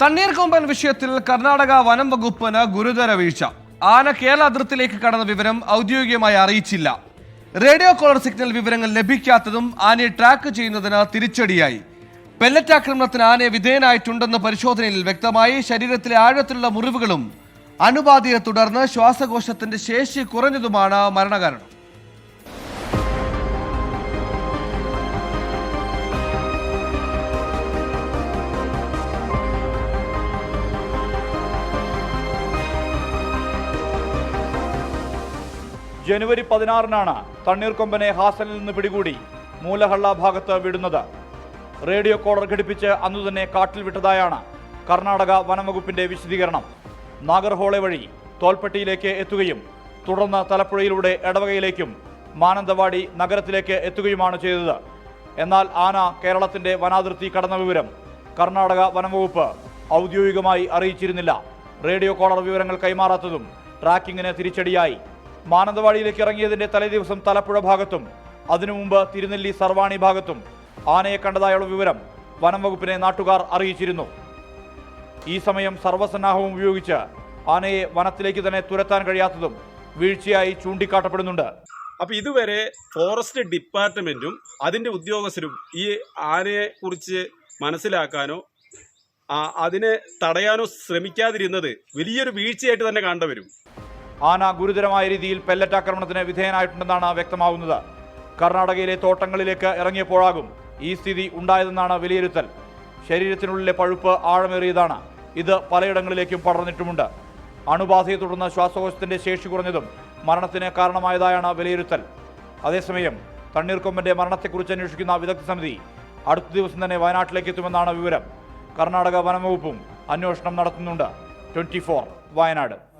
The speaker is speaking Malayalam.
തണ്ണീർക്കൊമ്പൻ വിഷയത്തിൽ കർണാടക വനം വകുപ്പിന് ഗുരുതര വീഴ്ച. ആന കേരള അതിർത്തിയിലേക്ക് കടന്ന വിവരം ഔദ്യോഗികമായി അറിയിച്ചില്ല. റേഡിയോ കോളർ സിഗ്നൽ വിവരങ്ങൾ ലഭിക്കാത്തതും ആനയെ ട്രാക്ക് ചെയ്യുന്നതിന് തിരിച്ചടിയായി. പെല്ലറ്റ് ആക്രമണത്തിന് ആനയെ വിധേയനായിട്ടുണ്ടെന്ന് പരിശോധനയിൽ വ്യക്തമായി ശരീരത്തിലെ ആഴത്തിലുള്ള മുറിവുകളും അണുബാധയെ തുടർന്ന് ശ്വാസകോശത്തിന്റെ ശേഷി കുറഞ്ഞതുമാണ് മരണകാരണം. ജനുവരി പതിനാറിനാണ് തണ്ണീർക്കൊമ്പനെ ഹാസനിൽ നിന്ന് പിടികൂടി മൂലഹള്ള ഭാഗത്ത് വിടുന്നത്. റേഡിയോ കോളർ ഘടിപ്പിച്ച് അന്നു തന്നെ കാട്ടിൽ വിട്ടതായാണ് കർണാടക വനംവകുപ്പിന്റെ വിശദീകരണം. നാഗർഹോളെ വഴി തോൽപ്പെട്ടിയിലേക്ക് എത്തുകയും തുടർന്ന് തലപ്പുഴയിലൂടെ എടവകയിലേക്കും മാനന്തവാടി നഗരത്തിലേക്ക് എത്തുകയുമാണ് ചെയ്തത്. എന്നാൽ ആന കേരളത്തിന്റെ വനാതിർത്തി കടന്ന വിവരം കർണാടക വനംവകുപ്പ് ഔദ്യോഗികമായി അറിയിച്ചിരുന്നില്ല. റേഡിയോ കോളർ വിവരങ്ങൾ കൈമാറാത്തതും ട്രാക്കിങ്ങിന് തിരിച്ചടിയായി. മാനന്തവാടിയിലേക്ക് ഇറങ്ങിയതിന്റെ തലേദിവസം തലപ്പുഴ ഭാഗത്തും അതിനു മുമ്പ് തിരുനെല്ലി സർവാണി ഭാഗത്തും ആനയെ കണ്ടതായുള്ള വിവരം വനം വകുപ്പിനെ നാട്ടുകാർ അറിയിച്ചിരുന്നു. ഈ സമയം സർവസന്നാഹവും ഉപയോഗിച്ച് ആനയെ വനത്തിലേക്ക് തന്നെ തുരത്താൻ കഴിയാത്തതും വീഴ്ചയായി ചൂണ്ടിക്കാട്ടപ്പെടുന്നുണ്ട്. അപ്പൊ ഇതുവരെ ഫോറസ്റ്റ് ഡിപ്പാർട്ട്മെന്റും അതിന്റെ ഉദ്യോഗസ്ഥരും ഈ ആനയെ കുറിച്ച് മനസ്സിലാക്കാനോ അതിനെ തടയാനോ ശ്രമിക്കാതിരുന്നത് വലിയൊരു വീഴ്ചയായിട്ട് തന്നെ കാണേണ്ടി വരും ആന ഗുരുതരമായ രീതിയിൽ പെല്ലറ്റ് ആക്രമണത്തിന് വിധേയനായിട്ടുണ്ടെന്നാണ് വ്യക്തമാവുന്നത്. കർണാടകയിലെ തോട്ടങ്ങളിലേക്ക് ഇറങ്ങിയപ്പോഴാകും ഈ സ്ഥിതി ഉണ്ടായതെന്നാണ് വിലയിരുത്തൽ. ശരീരത്തിനുള്ളിലെ പഴുപ്പ് ആഴമേറിയതാണ്. ഇത് പലയിടങ്ങളിലേക്കും പടർന്നിട്ടുമുണ്ട്. അണുബാധയെ തുടർന്ന് ശ്വാസകോശത്തിന്റെ ശേഷി കുറഞ്ഞതും മരണത്തിന് കാരണമായതായാണ് വിലയിരുത്തൽ. അതേസമയം തണ്ണീർക്കൊമ്പന്റെ മരണത്തെക്കുറിച്ച് അന്വേഷിക്കുന്ന വിദഗ്ധ സമിതി അടുത്ത ദിവസം തന്നെ വയനാട്ടിലേക്ക് എത്തുമെന്നാണ് വിവരം. കർണാടക വനംവകുപ്പും അന്വേഷണം നടത്തുന്നുണ്ട്. ട്വന്റി വയനാട്.